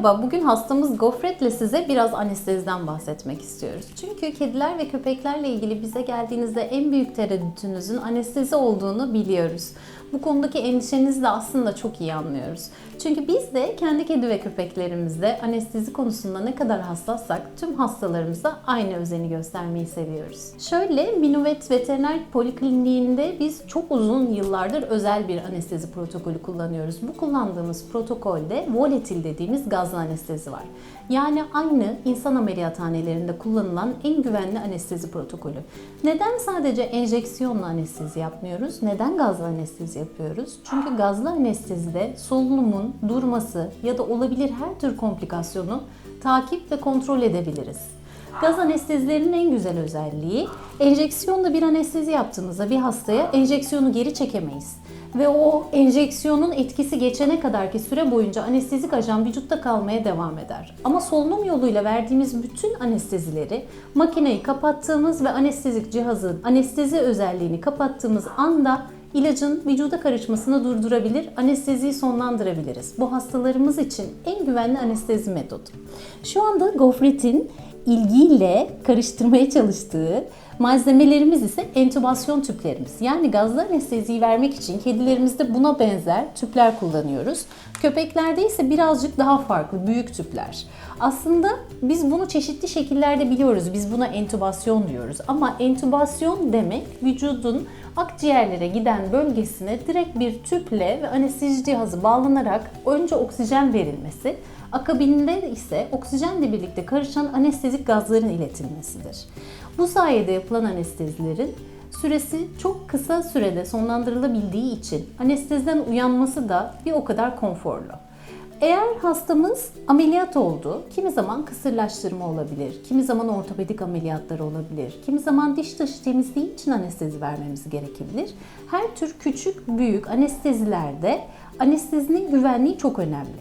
Merhaba, bugün hastamız Gofret'le size biraz anesteziden bahsetmek istiyoruz. Çünkü kediler ve köpeklerle ilgili bize geldiğinizde en büyük tereddütünüzün anestezi olduğunu biliyoruz. Bu konudaki endişenizi de aslında çok iyi anlıyoruz. Çünkü biz de kendi kedi ve köpeklerimizde anestezi konusunda ne kadar hassassak tüm hastalarımıza aynı özeni göstermeyi seviyoruz. Şöyle Minuvet Veteriner Polikliniğinde biz çok uzun yıllardır özel bir anestezi protokolü kullanıyoruz. Bu kullandığımız protokolde volatil dediğimiz gazlı anestezi var. Yani aynı insan ameliyathanelerinde kullanılan en güvenli anestezi protokolü. Neden sadece enjeksiyonla anestezi yapmıyoruz? Neden gazlı anestezi yapıyoruz? Çünkü gazlı anestezide solunumun durması ya da olabilir her tür komplikasyonu takip ve kontrol edebiliriz. Gaz anestezilerinin en güzel özelliği enjeksiyonla bir anestezi yaptığımızda bir hastaya enjeksiyonu geri çekemeyiz. Ve o enjeksiyonun etkisi geçene kadarki süre boyunca anestezik ajan vücutta kalmaya devam eder. Ama solunum yoluyla verdiğimiz bütün anestezileri makineyi kapattığımız ve anestezik cihazın anestezi özelliğini kapattığımız anda ilacın vücuda karışmasını durdurabilir, anesteziyi sonlandırabiliriz. Bu hastalarımız için en güvenli anestezi metodu. Şu anda Gofret'in ilgiyle karıştırmaya çalıştığı malzemelerimiz ise entübasyon tüplerimiz. Yani gazlı anesteziyi vermek için kedilerimizde buna benzer tüpler kullanıyoruz. Köpeklerde ise birazcık daha farklı, büyük tüpler. Aslında biz bunu çeşitli şekillerde biliyoruz. Biz buna entübasyon diyoruz. Ama entübasyon demek vücudun akciğerlere giden bölgesine direkt bir tüple ve anestezi cihazı bağlanarak önce oksijen verilmesi, akabinde ise oksijenle birlikte karışan anestezik gazların iletilmesidir. Bu sayede yapılan anestezilerin süresi çok kısa sürede sonlandırılabildiği için anesteziden uyanması da bir o kadar konforlu. Eğer hastamız ameliyat oldu, kimi zaman kısırlaştırma olabilir, kimi zaman ortopedik ameliyatlar olabilir, kimi zaman diş taşı temizliği için anestezi vermemiz gerekebilir. Her tür küçük, büyük anestezilerde anestezinin güvenliği çok önemli.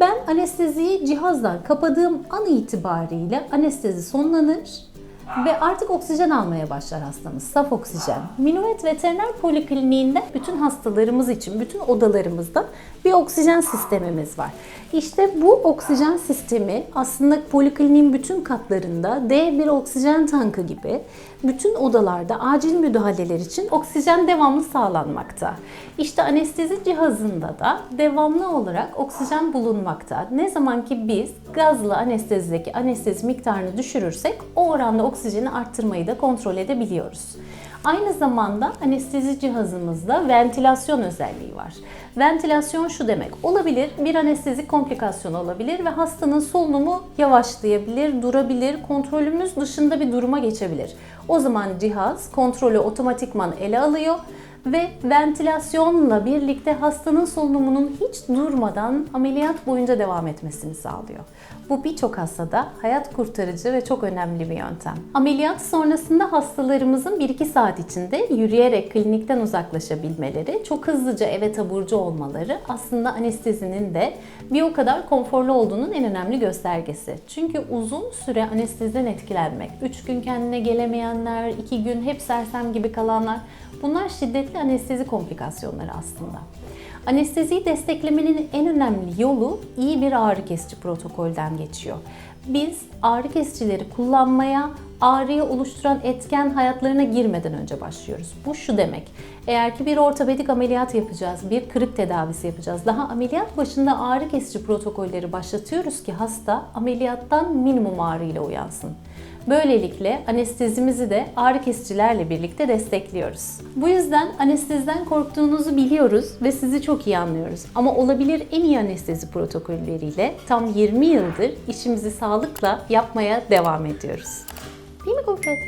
Ben anesteziyi cihazdan kapadığım an itibariyle anestezi sonlanır ve artık oksijen almaya başlar hastamız. Saf oksijen. Minuet Veteriner Polikliniğinde bütün hastalarımız için bütün odalarımızda bir oksijen sistemimiz var. İşte bu oksijen sistemi aslında polikliniğin bütün katlarında D1 oksijen tankı gibi bütün odalarda acil müdahaleler için oksijen devamlı sağlanmakta. İşte anestezi cihazında da devamlı olarak oksijen bulunmakta. Ne zaman ki biz gazlı anestezideki anestezi miktarını düşürürsek o oranda oksijeni arttırmayı da kontrol edebiliyoruz. Aynı zamanda anestezi cihazımızda ventilasyon özelliği var. Ventilasyon şu demek olabilir, bir anestezik komplikasyon olabilir ve hastanın solunumu yavaşlayabilir, durabilir, kontrolümüz dışında bir duruma geçebilir. O zaman cihaz kontrolü otomatikman ele alıyor ve ventilasyonla birlikte hastanın solunumunun hiç durmadan ameliyat boyunca devam etmesini sağlıyor. Bu birçok hastada hayat kurtarıcı ve çok önemli bir yöntem. Ameliyat sonrasında hastalarımızın 1-2 saat içinde yürüyerek klinikten uzaklaşabilmeleri, çok hızlıca eve taburcu olmaları aslında anestezinin de bir o kadar konforlu olduğunun en önemli göstergesi. Çünkü uzun süre anesteziden etkilenmek, 3 gün kendine gelemeyenler, 2 gün hep sersem gibi kalanlar bunlar şiddetli anestezi komplikasyonları aslında. Anesteziyi desteklemenin en önemli yolu iyi bir ağrı kesici protokolden geçiyor. Biz ağrı kesicileri kullanmaya ağrıyı oluşturan etken hayatlarına girmeden önce başlıyoruz. Bu şu demek. Eğer ki bir ortopedik ameliyat yapacağız, bir kırık tedavisi yapacağız. Daha ameliyat başında ağrı kesici protokolleri başlatıyoruz ki hasta ameliyattan minimum ağrı ile uyansın. Böylelikle anestezimizi de ağrı kesicilerle birlikte destekliyoruz. Bu yüzden anesteziden korktuğunuzu biliyoruz ve sizi çok iyi anlıyoruz. Ama olabilir en iyi anestezi protokolleriyle tam 20 yıldır işimizi sağlıkla yapmaya devam ediyoruz. Değil mi Gofret?